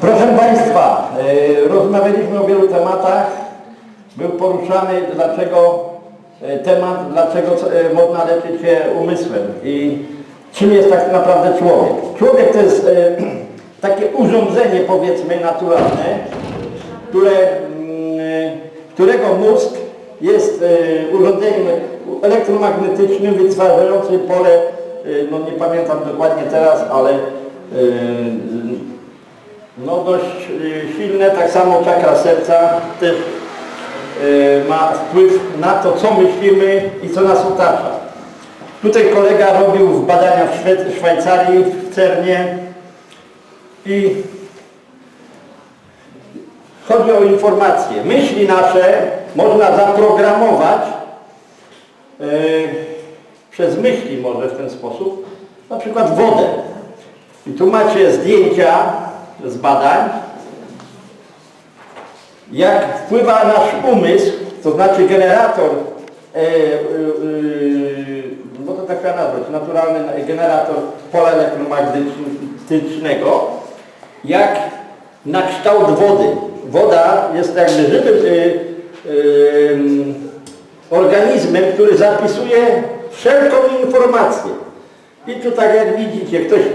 Proszę Państwa, e, rozmawialiśmy o wielu tematach. Był poruszany dlaczego e, temat, dlaczego e, można leczyć się umysłem i czym jest tak naprawdę człowiek. Człowiek to jest takie urządzenie powiedzmy naturalne, które, mm, którego mózg jest urządzeniem elektromagnetycznym wytwarzającym pole, no nie pamiętam dokładnie teraz, ale no dość y, silne, tak samo czakra serca też y, ma wpływ na to, co myślimy i co nas otacza. Tutaj kolega robił badania w Szwajcarii, w Cernie i chodzi o informacje. Myśli nasze można zaprogramować y, przez myśli może w ten sposób, na przykład wodę. I tu macie zdjęcia z badań, jak wpływa nasz umysł, to znaczy generator, e, e, e, no to taka nazwa, naturalny generator pola elektromagnetycznego, jak na kształt wody. Woda jest jakby żywym e, e, organizmem, który zapisuje wszelką informację. I tu tak jak widzicie, ktoś e, e,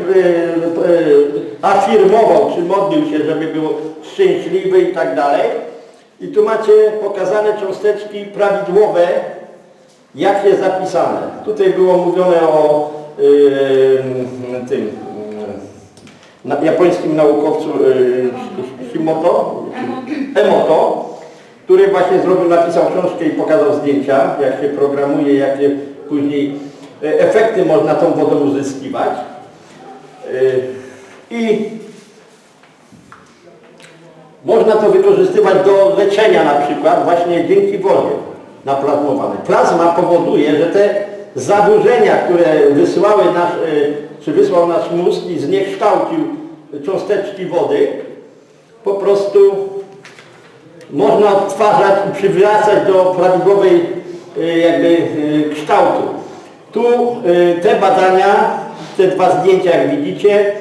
afirmował, czy modlił się, żeby był szczęśliwy i tak dalej. I tu macie pokazane cząsteczki prawidłowe, jak jest zapisane. Tutaj było mówione o e, tym na, japońskim naukowcu e, Shimoto, Emoto, który właśnie zrobił, napisał książkę i pokazał zdjęcia, jak się programuje, jak się później efekty można tą wodą uzyskiwać. E, I można to wykorzystywać do leczenia na przykład właśnie dzięki wodzie naplazmowanej. Plazma powoduje, że te zaburzenia, które wysyłały nasz, e, czy wysłał nasz mózg i zniekształcił cząsteczki wody, po prostu można odtwarzać i przywracać do prawidłowej e, jakby e, kształtu. Tu e, te badania, te dwa zdjęcia jak widzicie,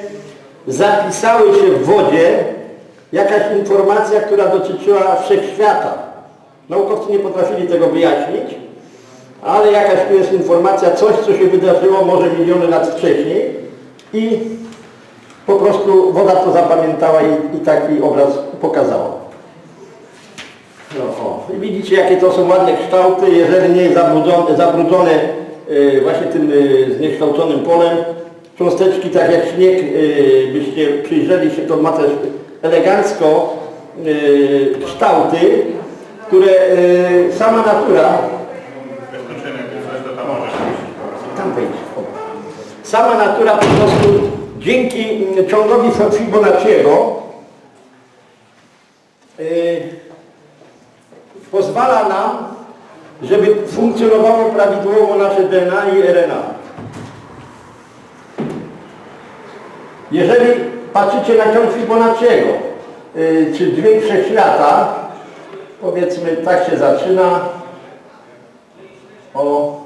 zapisały się w wodzie jakaś informacja, która dotyczyła wszechświata. Naukowcy nie potrafili tego wyjaśnić, ale jakaś tu jest informacja, coś co się wydarzyło może miliony lat wcześniej i po prostu woda to zapamiętała i, i taki obraz pokazała. No, o. I widzicie jakie to są ładne kształty, jeżeli nie zabrudzone, zabrudzone właśnie tym e, zniekształconym polem. Cząsteczki tak jak śnieg, e, byście przyjrzeli się, to ma też elegancko e, kształty, które e, sama natura tam wejdzie. Sama natura po prostu dzięki ciągowi Fibonacciego pozwala nam, żeby funkcjonowało prawidłowo nasze DNA i RNA. Jeżeli patrzycie na ciąg Fibonacciego, yy, czy dźwięk wszechświata, powiedzmy tak się zaczyna, o,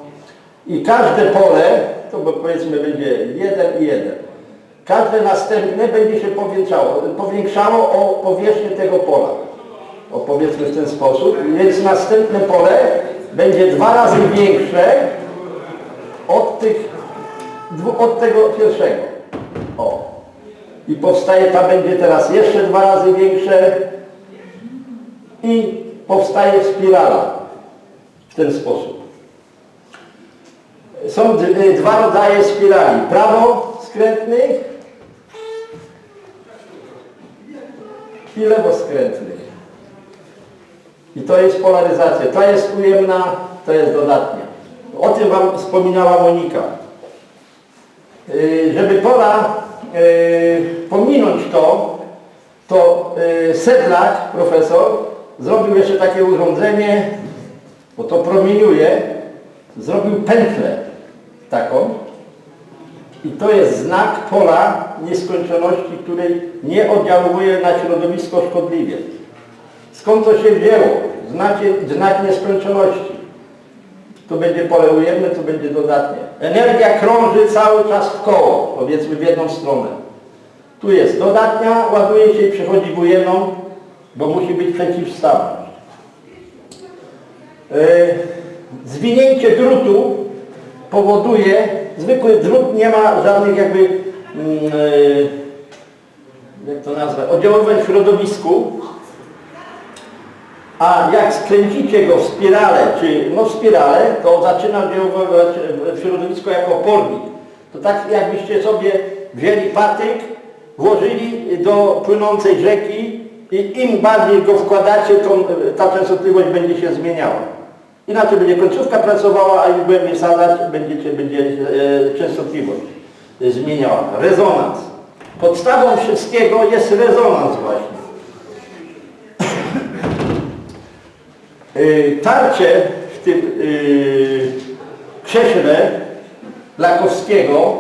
i każde pole, to powiedzmy będzie jeden i jeden, każde następne będzie się powiększało, powiększało o powierzchnię tego pola. O powiedzmy w ten sposób, więc następne pole będzie dwa razy większe od, tych, od tego pierwszego. O. I powstaje, ta będzie teraz jeszcze dwa razy większe i powstaje spirala w ten sposób. Są y, dwa rodzaje spirali. Prawoskrętnych i lewoskrętnych. I to jest polaryzacja. Ta jest ujemna, to jest dodatnia. O tym Wam wspominała Monika. Y, Żeby pola y, pominąć to, to y, Sedlak, profesor, zrobił jeszcze takie urządzenie, bo to promieniuje, zrobił pętlę taką i to jest znak pola nieskończoności, której nie oddziałuje na środowisko szkodliwie. Skąd to się wzięło? Znacie, znak nieskończoności. Tu będzie pole ujemne, tu będzie dodatnie. Energia krąży cały czas w koło, powiedzmy w jedną stronę. Tu jest dodatnia, ładuje się i przechodzi w ujemną, bo musi być przeciwstawność. Yy, Zwinięcie drutu powoduje, zwykły drut nie ma żadnych jakby, mm, yy, jak to nazwać, oddziaływań w środowisku, a jak skręcicie go w spirale, czy no w spirale, to zaczyna oddziaływać w środowisko jako opornik. To tak jakbyście sobie wzięli patyk, włożyli do płynącej rzeki i im bardziej go wkładacie, to ta częstotliwość będzie się zmieniała. Inaczej będzie końcówka pracowała, a im głębiej wsadzać, będziecie, będzie e, częstotliwość zmieniała. Rezonans. Podstawą wszystkiego jest rezonans właśnie. Y, tarcze w tym y, krześle Lakowskiego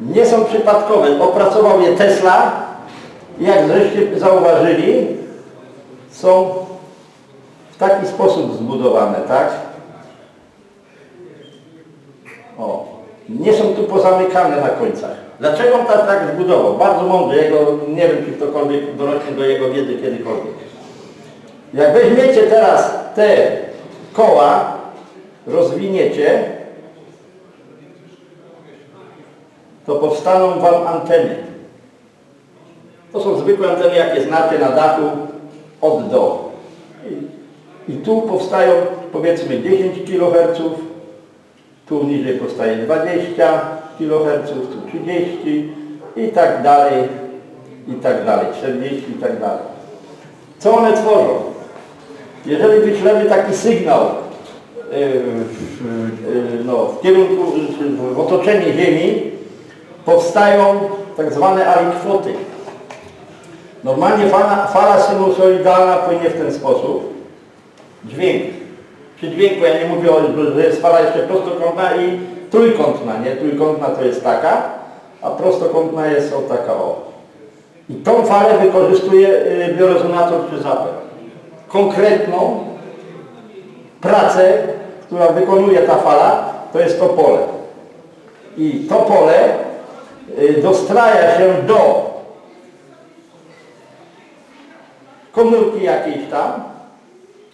nie są przypadkowe. Opracował je Tesla i jak zresztą zauważyli, są w taki sposób zbudowane, tak? O, nie są tu pozamykane na końcach. Dlaczego on tak, tak zbudował? Bardzo mądry, jego, nie wiem czy ktokolwiek dorośnie do jego wiedzy kiedykolwiek. Jak weźmiecie teraz te koła, rozwiniecie, to powstaną Wam anteny. To są zwykłe anteny, jakie znacie na dachu od do. I, I tu powstają powiedzmy 10 kHz, tu niżej powstaje 20 kHz, tu 30 i tak dalej, i tak dalej, 40 i tak dalej. Co one tworzą? Jeżeli wyślemy taki sygnał yy, yy, no, w kierunku, w otoczenie Ziemi, powstają tak zwane alikwoty. Normalnie fala, fala sinusoidalna płynie w ten sposób. Dźwięk. Przy dźwięku ja nie mówię, że jest fala jeszcze prostokątna i trójkątna, nie? Trójkątna to jest taka, a prostokątna jest o taka o. I tą falę wykorzystuje y, biorezonator czy zaper. Konkretną pracę, która wykonuje ta fala, to jest to pole. I to pole y, dostraja się do komórki jakiejś tam,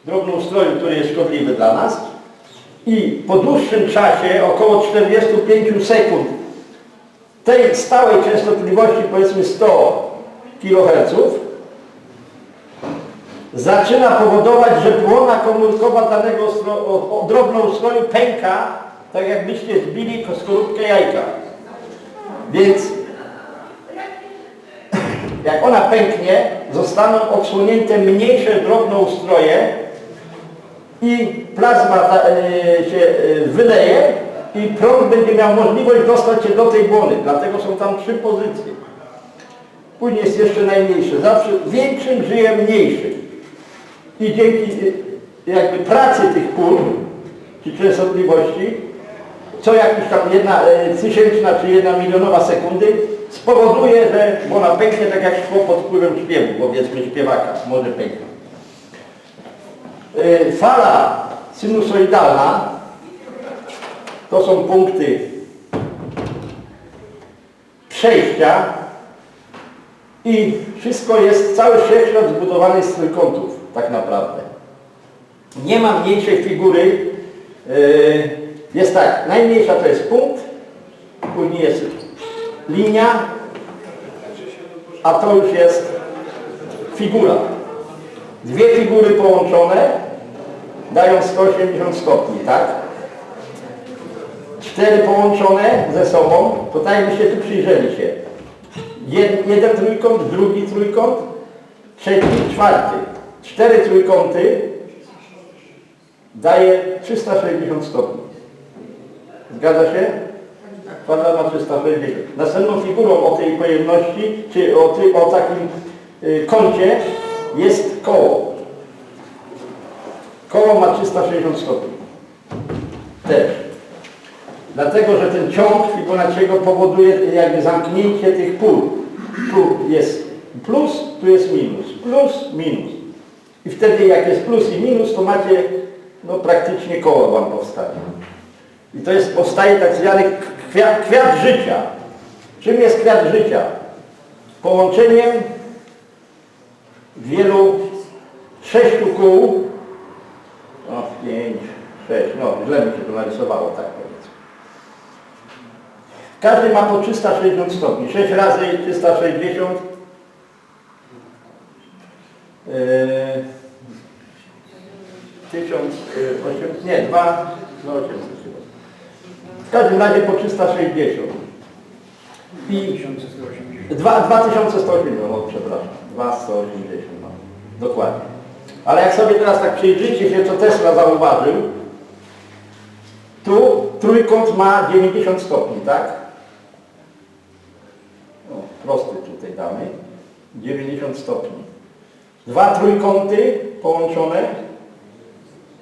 drobnoustroju, który jest szkodliwy dla nas i po dłuższym czasie, około 45 sekund, tej stałej częstotliwości, powiedzmy 100 kHz, zaczyna powodować, że błona komórkowa danego drobnoustroju pęka, tak jakbyście zbili skorupkę jajka. Więc jak ona pęknie, zostaną odsłonięte mniejsze drobnoustroje i plazma ta, e, się e, wyleje i prąd będzie miał możliwość dostać się do tej błony. Dlatego są tam trzy pozycje. Później jest jeszcze najmniejszy. Zawsze większym żyje mniejszy. I dzięki y, jakby pracy tych pól, czy częstotliwości, co jakiś tam jedna e, tysięczna czy jedna milionowa sekundy spowoduje, że ona pęknie tak jak szkło pod wpływem śpiewu, powiedzmy śpiewaka, może pęknie. E, Fala sinusoidalna to są punkty przejścia i wszystko jest, cały wszechświat zbudowany z trójkątów, tak naprawdę. Nie ma mniejszej figury. Yy, Jest tak, najmniejsza to jest punkt, później jest linia, a to już jest figura. Dwie figury połączone dają 180 stopni, tak? Cztery połączone ze sobą, to tak jakbyście tu przyjrzeli się. Jed, jeden trójkąt, drugi trójkąt, trzeci, czwarty. Cztery trójkąty daje 360 stopni. Zgadza się? Kwadrat ma 360. Następną figurą o tej pojemności, czy o, ty, o takim y, kącie jest koło. Koło ma 360 stopni. Też. Dlatego, że ten ciąg Fibonacciego powoduje jakby zamknięcie tych pól. Tu jest plus, tu jest minus. Plus, minus. I wtedy jak jest plus i minus, to macie no, praktycznie koło wam powstanie. I to jest, powstaje tak zwany kwiat, kwiat życia. Czym jest kwiat życia? połączeniem wielu sześciu kół, o pięć, sześć, no źle mi się to narysowało, tak powiedzmy. Każdy ma po 360 stopni, 6 razy 360, yy, 1008, nie, 2, no 800 chyba. W każdym razie po 360. I 2, 2180, no przepraszam, 2180, no, dokładnie. Ale jak sobie teraz tak przyjrzycie się, co Tesla zauważył, tu trójkąt ma 90 stopni, tak? O, prosty tutaj damy. 90 stopni. Dwa trójkąty połączone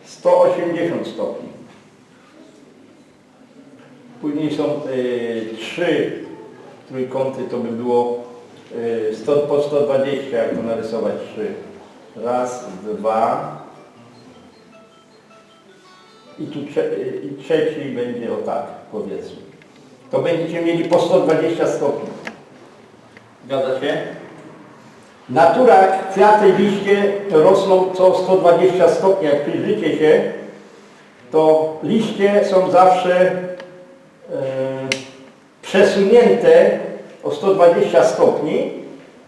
180 stopni. Później są y, trzy trójkąty, to by było y, 100, po 120, jak to narysować trzy. Raz, dwa. I tu y, i trzeci będzie o tak, powiedzmy. To będziecie mieli po 120 stopni. Zgadza się? Natura, kwiaty, liście rosną co 120 stopni. Jak przyjrzycie się, to liście są zawsze e, przesunięte o 120 stopni,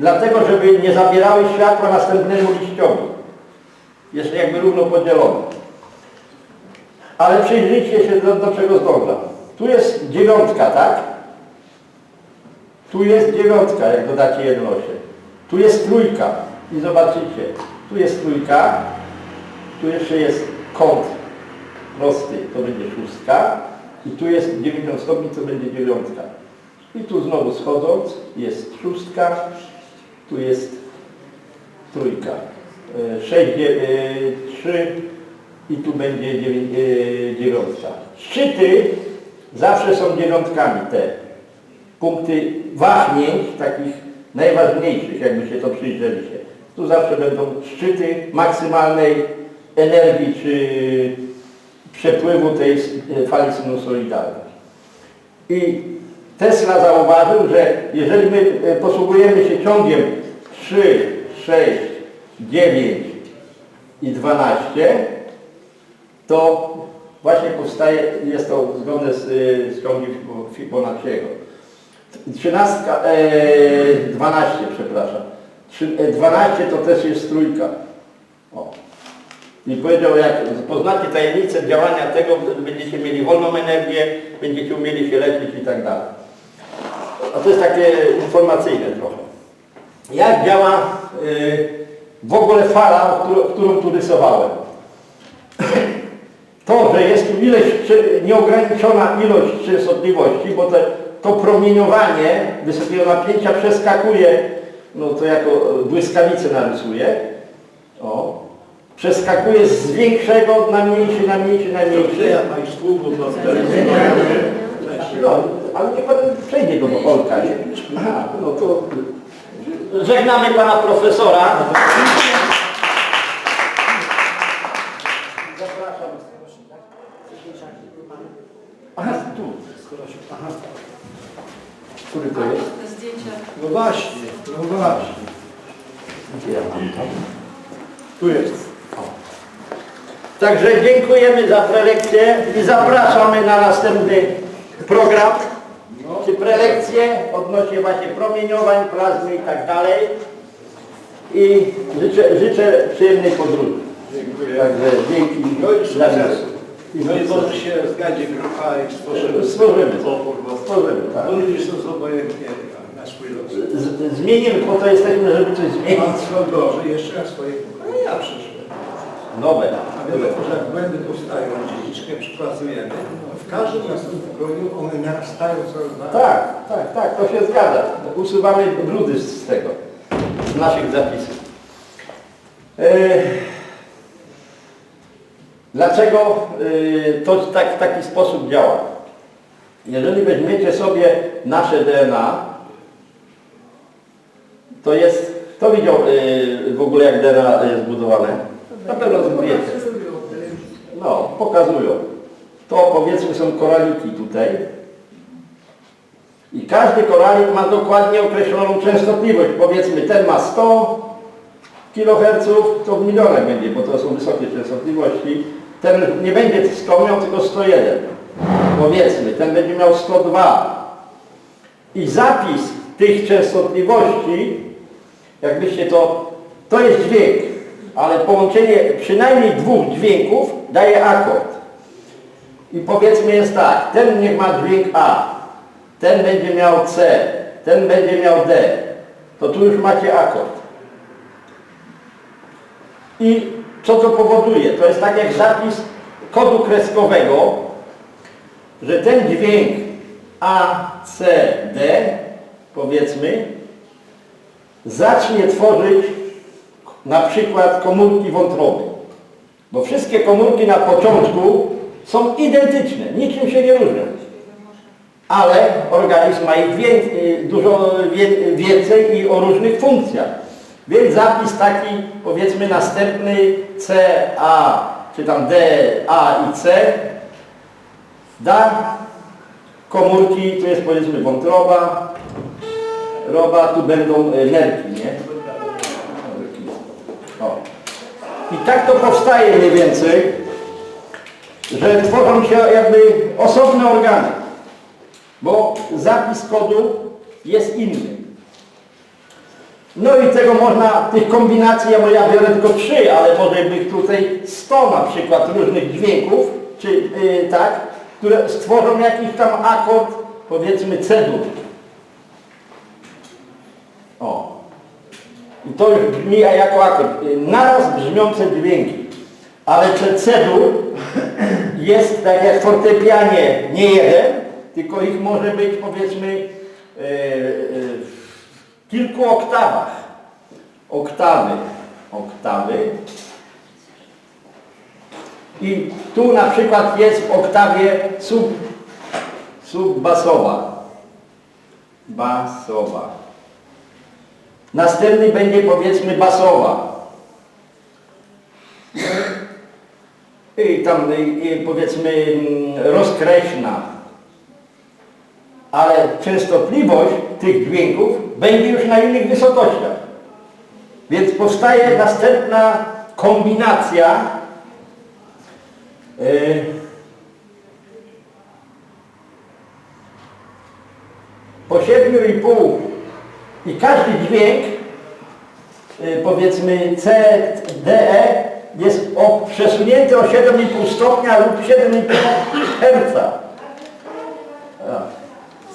dlatego żeby nie zabierały światła następnemu liściowi. Jest jakby równo podzielone. Ale przyjrzyjcie się do, do czego zdążam. Tu jest dziewiątka, tak? Tu jest dziewiątka, jak dodacie jednosie. Tu jest trójka. I zobaczycie, tu jest trójka, tu jeszcze jest kąt prosty, to będzie szóstka. I tu jest 90 stopni, to będzie dziewiątka. I tu znowu schodząc jest szóstka, tu jest trójka. 6, 3 i tu będzie e, dziewiątka. Szczyty zawsze są dziewiątkami te. Punkty wahnięć, takich najważniejszych, jakby się to przyjrzeli. Tu zawsze będą szczyty maksymalnej energii czy przepływu tej e, fali sinusoidalnej. I Tesla zauważył, że jeżeli my e, posługujemy się ciągiem 3, 6, 9 i 12, to właśnie powstaje, jest to zgodne z, y, z ciągiem Fibo- Fibonacciego. 13, e, 12, przepraszam. Trzy- e, 12 to też jest trójka. O. I powiedział, jak poznacie tajemnicę działania tego, będziecie mieli wolną energię, będziecie umieli się leczyć i tak dalej. A to jest takie informacyjne trochę. Jak działa y, w ogóle fala, którą, którą tu rysowałem? To, że jest ileś, nieograniczona ilość częstotliwości, bo te, to promieniowanie wysokiego napięcia przeskakuje, no to jako e, błyskawice narysuję, o, przeskakuje z większego na mniejszy, na mniejszy, na mniejszy. Ja Państwu, bo to No, ale niech pan przejdzie do Olka. nie? Aha, no to żegnamy pana profesora. Zapraszam. Aha, tu. Aha. Który to jest? Te zdjęcia. No właśnie, no właśnie. Gdzie ja mam to? Tu jest. Także dziękujemy za prelekcję i zapraszamy na następny program, czy prelekcje odnośnie właśnie promieniowań, plazmy i tak dalej. I życzę, życzę przyjemnej podróży. Dziękuję. Także dzięki No No i może się zgadzie grupa i stworzymy Stworzymy. opór, bo Stworzymy, tak. bo ludzie są obojętni na swój los. Z, zmienimy, po to jesteśmy, żeby coś zmienić. Pan Słodorze jeszcze raz swoje pokolenia przyszły. Nowe. A wiadomo, że jak błędy powstają, dziedziczkę przepracujemy, w każdym następnym pokoleniu one narastają coraz bardziej. Tak, tak, tak, to się zgadza. Usuwamy brudy z tego, z naszych zapisów. E, dlaczego e, to tak, w taki sposób działa? Jeżeli weźmiecie sobie nasze DNA, to jest, kto widział e, w ogóle jak DNA jest zbudowane? Na pewno wiecie. No, pokazują. To powiedzmy są koraliki tutaj. I każdy koralik ma dokładnie określoną częstotliwość. Powiedzmy ten ma 100 kHz, to w milionach będzie, bo to są wysokie częstotliwości. Ten nie będzie 100 miał, tylko 101. Powiedzmy, ten będzie miał 102. I zapis tych częstotliwości, jakbyście to, to jest dźwięk, ale połączenie przynajmniej dwóch dźwięków daje akord. I powiedzmy jest tak, ten niech ma dźwięk A, ten będzie miał C, ten będzie miał D. To tu już macie akord. I co to powoduje? To jest tak jak zapis kodu kreskowego, że ten dźwięk A, C, D, powiedzmy, zacznie tworzyć na przykład komórki wątroby. Bo wszystkie komórki na początku są identyczne, niczym się nie różnią. Ale organizm ma ich wię- y, dużo więcej i o różnych funkcjach. Więc zapis taki, powiedzmy następny C, A, czy tam D, A i C da komórki, tu jest powiedzmy wątroba, roba, tu będą y, nerki, nie? O. I tak to powstaje mniej więcej, że tworzą się jakby osobne organy, bo zapis kodu jest inny. No i tego można, tych kombinacji, ja, ja biorę tylko trzy, ale może bych tutaj 100 na przykład różnych dźwięków, czy yy, tak, które stworzą jakiś tam akord, powiedzmy C-dur. O. I to już brzmi jako akord. Y, Naraz brzmiące dźwięki. Ale ten C-dur jest tak jak fortepianie nie jeden, tylko ich może być powiedzmy e, w kilku oktawach. Oktawy. Oktawy. I tu na przykład jest w oktawie sub, subbasowa. Basowa. Następny będzie powiedzmy basowa. I tam i, powiedzmy mm, rozkreślna. Ale częstotliwość tych dźwięków będzie już na innych wysokościach. Więc powstaje następna kombinacja yy, po 7,5 i każdy dźwięk y, powiedzmy C, D, E jest przesunięty o 7,5 stopnia lub 7,5 Hz.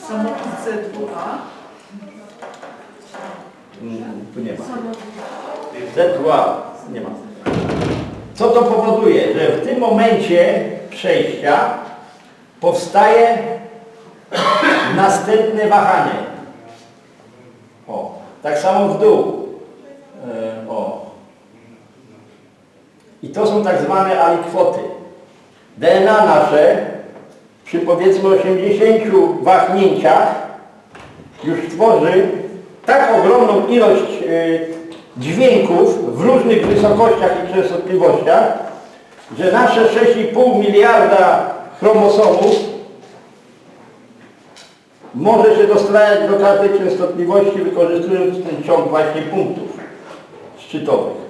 Samochód Z2A. Tu nie ma. Z2 nie ma. Co to powoduje? Że w tym momencie przejścia powstaje następne wahanie. O, tak samo w dół. E, o. I to są tak zwane alikwoty. DNA nasze przy powiedzmy 80 wahnięciach już tworzy tak ogromną ilość y, dźwięków w różnych wysokościach i częstotliwościach, że nasze 6,5 miliarda chromosomów może się dostrajać do każdej częstotliwości wykorzystując ten ciąg właśnie punktów szczytowych.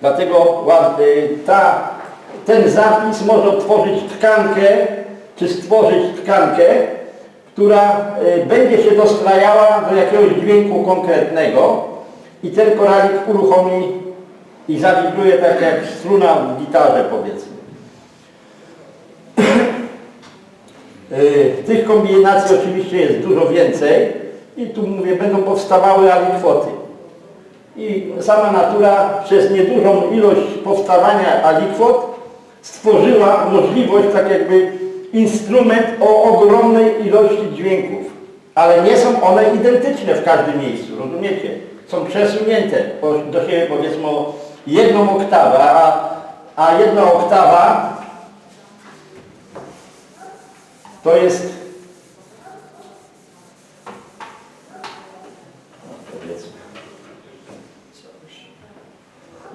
Dlatego y, ta, ten zapis może otworzyć tkankę, czy stworzyć tkankę, która y, będzie się dostrajała do jakiegoś dźwięku konkretnego i ten koralik uruchomi i zawibruje tak jak struna w gitarze powiedzmy. Y, Tych kombinacji oczywiście jest dużo więcej i tu mówię, będą powstawały alikwoty. I sama natura przez niedużą ilość powstawania alikwot stworzyła możliwość, tak jakby instrument o ogromnej ilości dźwięków. Ale nie są one identyczne w każdym miejscu, rozumiecie? Są przesunięte do siebie powiedzmy o jedną oktawę, a, a jedna oktawa to jest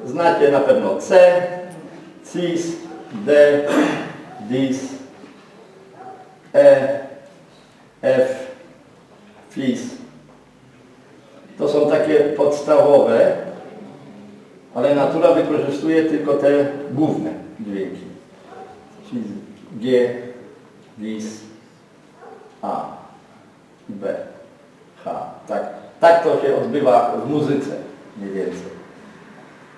Znacie na pewno C, CIS, D, DIS, E, F, fis. To są takie podstawowe, ale natura wykorzystuje tylko te główne dźwięki. Czyli G, lis, A, B, H. Tak, tak to się odbywa w muzyce mniej więcej.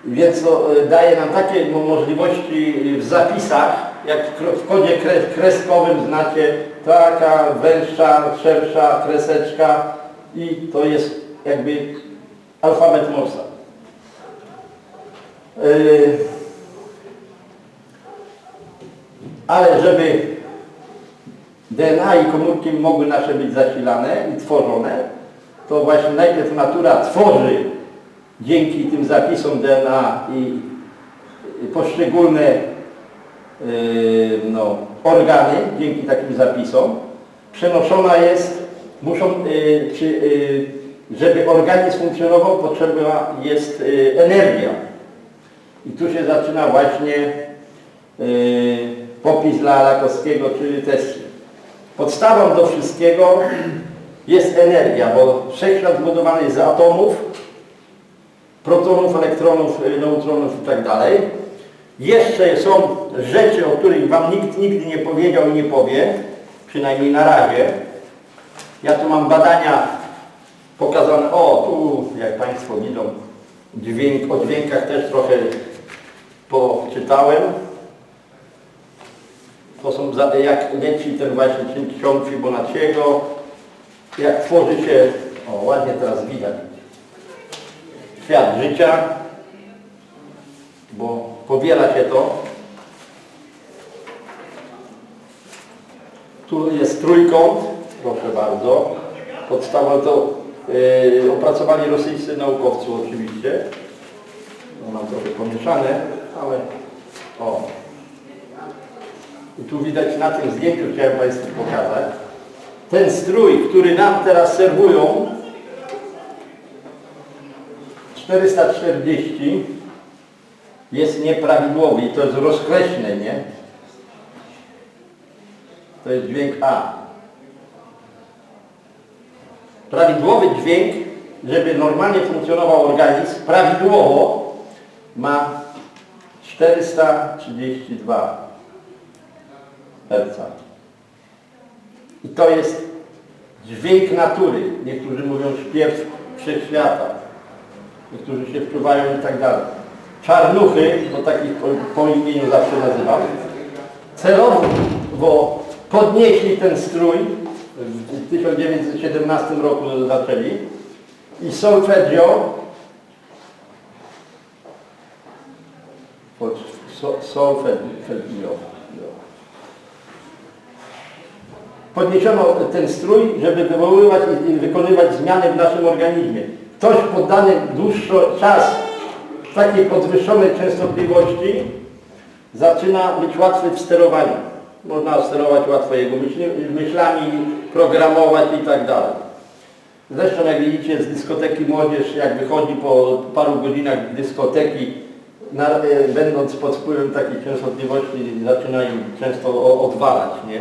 Więc to e, daje nam takie mo- możliwości w zapisach, jak w kodzie kre- kreskowym znacie taka węższa, szersza kreseczka i to jest jakby alfabet Morsa. Yy, Ale żeby DNA i komórki mogły nasze być zasilane i tworzone, to właśnie najpierw natura tworzy dzięki tym zapisom DNA i poszczególne no, organy dzięki takim zapisom przenoszona jest, muszą, yy, czy, yy, żeby organizm funkcjonował, potrzebna jest yy, energia. I tu się zaczyna właśnie yy, popis dla Lakowskiego, czyli Tesli. Podstawą do wszystkiego jest energia, bo wszechświat zbudowany jest z atomów, protonów, elektronów, neutronów i tak. Jeszcze są rzeczy, o których Wam nikt nigdy nie powiedział i nie powie, przynajmniej na razie. Ja tu mam badania pokazane, o tu jak Państwo widzą, dźwięk, o dźwiękach też trochę poczytałem. To są, jak leci ten właśnie ciąg Fibonacciego, jak tworzy się, o ładnie teraz widać, świat życia, powiela się to. Tu jest trójkąt, proszę bardzo. Podstawą to yy, opracowali rosyjscy naukowcy oczywiście. To mam trochę pomieszane, ale o. I tu widać na tym zdjęciu, chciałem Państwu pokazać. Ten strój, który nam teraz serwują, 440 jest nieprawidłowy i to jest rozkreślenie, nie? To jest dźwięk A. Prawidłowy dźwięk, żeby normalnie funkcjonował organizm, prawidłowo ma 432 Hz. I to jest dźwięk natury. Niektórzy mówią śpiew wszechświata. Niektórzy się wpływają i tak dalej. Czarnuchy, bo takich po, po imieniu zawsze nazywam, celowo podnieśli ten strój, w 1917 roku zaczęli i solfeggio, so- solfeggio, podniesiono ten strój, żeby wywoływać i wykonywać zmiany w naszym organizmie. Ktoś poddany dłuższy czas takiej podwyższonej częstotliwości zaczyna być łatwy w sterowaniu. Można sterować łatwo jego myślami, programować i tak dalej. Zresztą jak widzicie z dyskoteki młodzież, jak wychodzi po paru godzinach dyskoteki, na, e, będąc pod wpływem takiej częstotliwości zaczynają często odwalać, nie?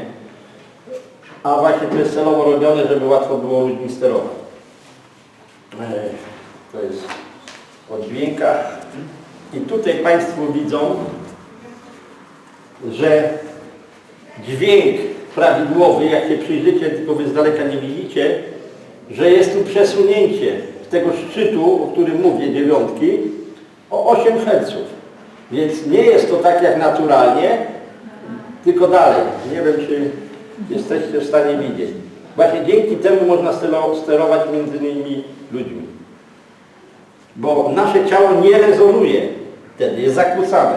A właśnie to jest celowo robione, żeby łatwo było ludźmi sterować. E, To jest o dźwiękach. I tutaj Państwo widzą, że dźwięk prawidłowy, jak się przyjrzycie, tylko Wy z daleka nie widzicie, że jest tu przesunięcie tego szczytu, o którym mówię, dziewiątki, o 8 Hz. Więc nie jest to tak jak naturalnie, tylko dalej. Nie wiem, czy jesteście w stanie widzieć. Właśnie dzięki temu można stero- sterować między innymi ludźmi. Bo nasze ciało nie rezonuje wtedy, jest zakłócane.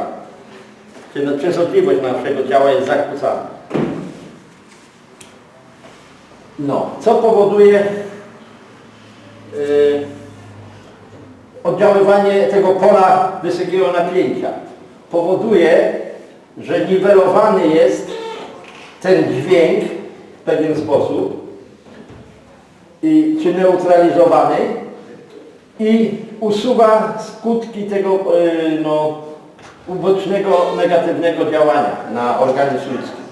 Czyli no, częstotliwość naszego ciała jest zakłócana. No, co powoduje yy, oddziaływanie tego pola wysokiego napięcia? Powoduje, że niwelowany jest ten dźwięk w pewien sposób i, czy neutralizowany i usuwa skutki tego yy, no, ubocznego, negatywnego działania na organizm ludzki.